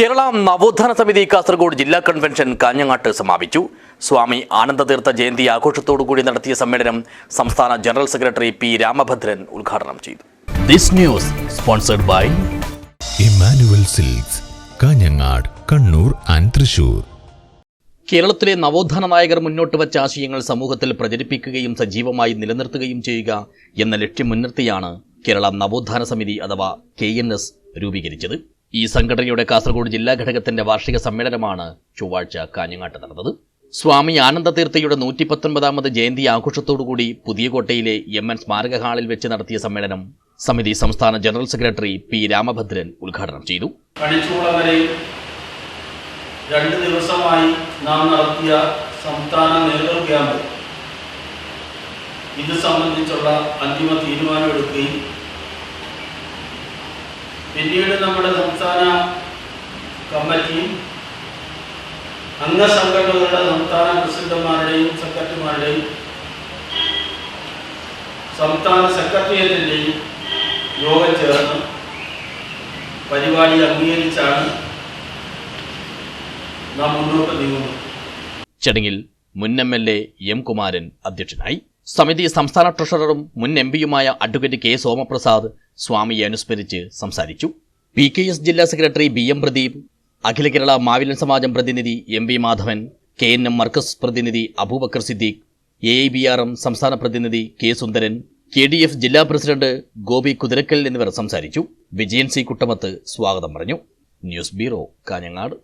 കേരള നവോത്ഥാന സമിതി കാസർഗോഡ് ജില്ലാ കൺവെൻഷൻ കാഞ്ഞങ്ങാട്ട് സമാപിച്ചു. സ്വാമി ആനന്ദതീർത്ഥ ജയന്തി ആഘോഷത്തോടുകൂടി നടത്തിയ സമ്മേളനം സംസ്ഥാന ജനറൽ സെക്രട്ടറി പി രാമഭദ്രൻ ഉദ്ഘാടനം ചെയ്തു. This news sponsored by Emmanuel Silks Kanhangad Kannur and Thrissur. കേരളത്തിലെ നവോത്ഥാന നായകർ മുന്നോട്ട് വച്ച ആശയങ്ങൾ സമൂഹത്തിൽ പ്രചരിപ്പിക്കുകയും സജീവമായി നിലനിർത്തുകയും ചെയ്യുക എന്ന ലക്ഷ്യം മുൻനിർത്തിയാണ് കേരള നവോത്ഥാന സമിതി അഥവാ കെ എൻ എസ് രൂപീകരിച്ചത്. ഈ സംഘടനയുടെ കാസർഗോഡ് ജില്ലാ ഘടകത്തിന്റെ വാർഷിക സമ്മേളനമാണ് ചൊവ്വാഴ്ച കാഞ്ഞങ്ങാട്ട് നടന്നത്. സ്വാമി ആനന്ദതീർത്ഥയുടെ നൂറ്റി പത്തൊൻപതാമത് ജയന്തി ആഘോഷത്തോടുകൂടി പുതിയകോട്ടയിലെ എം എൻ സ്മാരക ഹാളിൽ വെച്ച് നടത്തിയ സമ്മേളനം സമിതി സംസ്ഥാന ജനറൽ സെക്രട്ടറി പി രാമഭദ്രൻ ഉദ്ഘാടനം ചെയ്തു. രണ്ട് ദിവസമായി നാം നടത്തിയ സംസ്ഥാന നേതൃ ക്യാമ്പ്. ഇത് സംബന്ധിച്ചുള്ള അന്തിമ തീരുമാനമെടുക്കുകയും പിന്നീട് നമ്മുടെ സംസ്ഥാന കമ്മിറ്റിയും അംഗസംഘടനകളുടെ സംസ്ഥാന പ്രസിഡന്റുമാരുടെയും സെക്രട്ടറിമാരുടെയും സംസ്ഥാന സെക്രട്ടേറിയറ്റിന്റെയും യോഗം ചേർന്ന് പരിപാടി അംഗീകരിച്ചാണ് നാം മുന്നോട്ട് നീങ്ങുന്നത്. ചടങ്ങിൽ മുൻ M L A M Kumaran അധ്യക്ഷനായി. സമിതി സംസ്ഥാന ട്രഷററും മുൻ എം പിയുമായ അഡ്വക്കേറ്റ് കെ സോമപ്രസാദ് സ്വാമിയെ അനുസ്മരിച്ച് സംസാരിച്ചു. പി കെ എസ് ജില്ലാ secretary B M Pradeep Akhila Kerala Mavilan Samajam പ്രതിനിധി M V Madhavan K N M Markaz പ്രതിനിധി Abubakar Siddique A I B R M സംസ്ഥാന പ്രതിനിധി K Sundaran K D F ജില്ലാ president Gopi Kuthirakkal എന്നിവർ സംസാരിച്ചു. Vijayan C Kuttamath സ്വാഗതം പറഞ്ഞു. News bureau Kanhangad.